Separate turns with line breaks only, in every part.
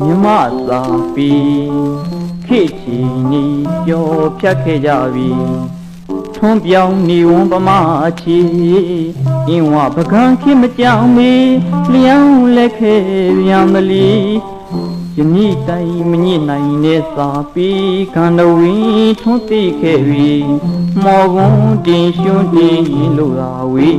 မြမသာပီခေတ်ချီနီပြောဖြတ်ခဲ့ကြပြီထွန်းပြောင်းနေဝန်ပမာချီအင်းဝပကံခေမကြောင်မီလျံလက်ခဲပြန်မလီ ယနေ့တိုင်မညစ်နိုင်တဲ့စာပီခန္ဓဝီထွန်းသိခဲ့ပြီမော်ကွန်တင်ရှွန်းတင်လို့သာဝီ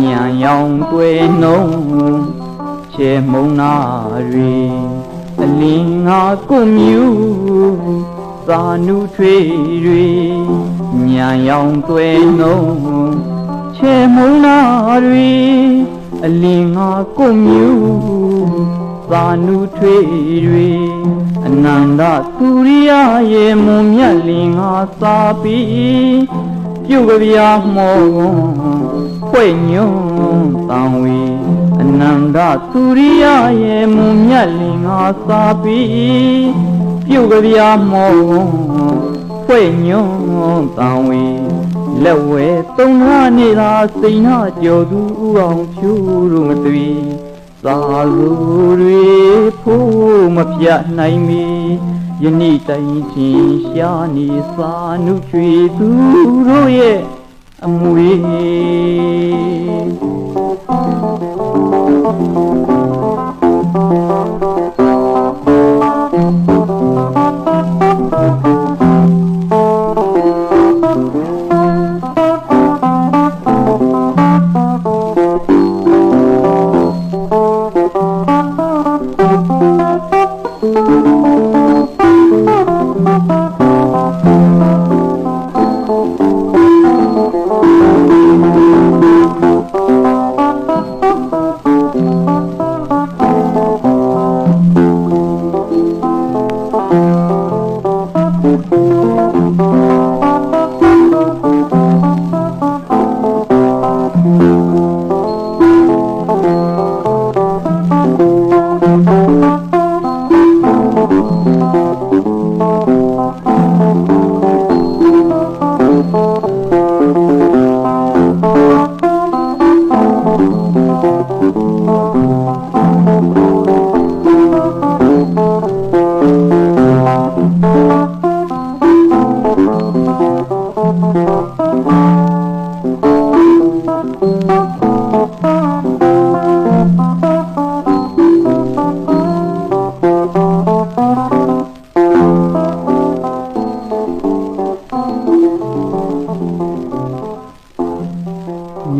ညံရောင်တွေ့နှုံးချေမုံနာတွေအလင်းငါကိုမြူသာနုထွေတွေညံရောင်တွေ့နှုံးချေမုံနာ တွေအလင်းငါကိုမြူသာနုထွေတွေအနန္တသူရိယရေမွန်မြတ်လင်ငါစာပြီးပြုတ်ကြပြားမောဖွဲ့ညွန်းတောင်ဝီအနန္တသူရိယရေမွန်မြတ်လင်ငါစာပြီးပြုတ်ကြပြားမော ဖွဲ့ညွန်းတောင်ဝီလက်ဝဲသုံးနာနေသာစိန်နာကြော်သူဥအောင်ဖြူတို့မသွေသာလူတွေဖို့မပြတ်နိုင်မီယနေ့တိုင်ချင်းရှာနေစာနုချွေသူတို့ရဲ့အမွေ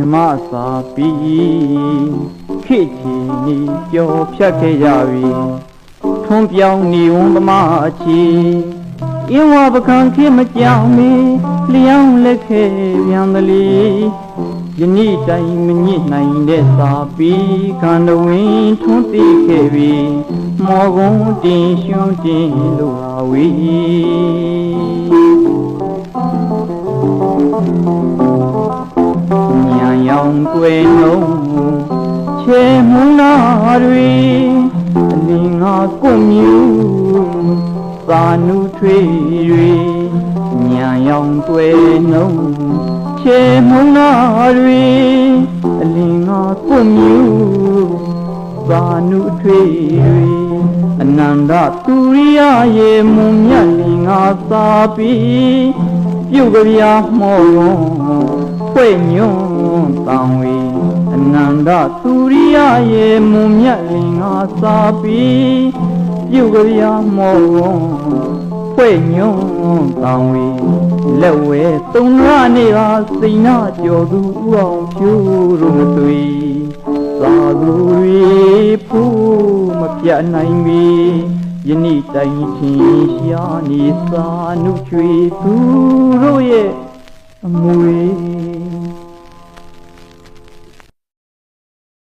မြမစာပြီးခေတ်ချီနီပျော်ဖြတ်ခဲ့ကြပြီထွန်းပြောင်းနေဝန်ပမာချီအင်းဝပကံခေမကြောင်မီလျောင်းလက်ခဲပြန်သလီယနေ့တိုင်မညစ်နိုင်တဲ့စာပြီးခန္ဓဝင်းထွန်းသိခဲ့ပြီမောကုန်းတင်ရှွန်းတင်လို့ဟာဝီ ရောင်တွေ့နှုံးချေမုန်းနာတွေအလင်းငါကိုမြူသာနုထွေတွေညံရောင်တွေ့နှုံးချေမုန်းနာတွေအလင်းငါကိုမြူသာနုထွေတွေအနန္တသူရိယရေမွန်မြတ်လင်ငါသာပြီး ပြုတ်ကြပြားမောရောဖွဲ့ညွန်းတောင်ဝေအနန္တသူရိယရေမွန်မြတ်လင်ငါစာပြီးပြုတ်ကြပြားမောရောဖွဲ့ညွန်းတောင်ဝေလက်ဝဲသုံးရနေပါစိန်နာကြော်သူဥအောင်ဖြူတို့မသွေသာသူတွေဖူးမပြတ်နိုင်မီ ယနေ့တိုင်ချင်းရှာနေစာနုချွေသူတို့ရဲ့အမွေ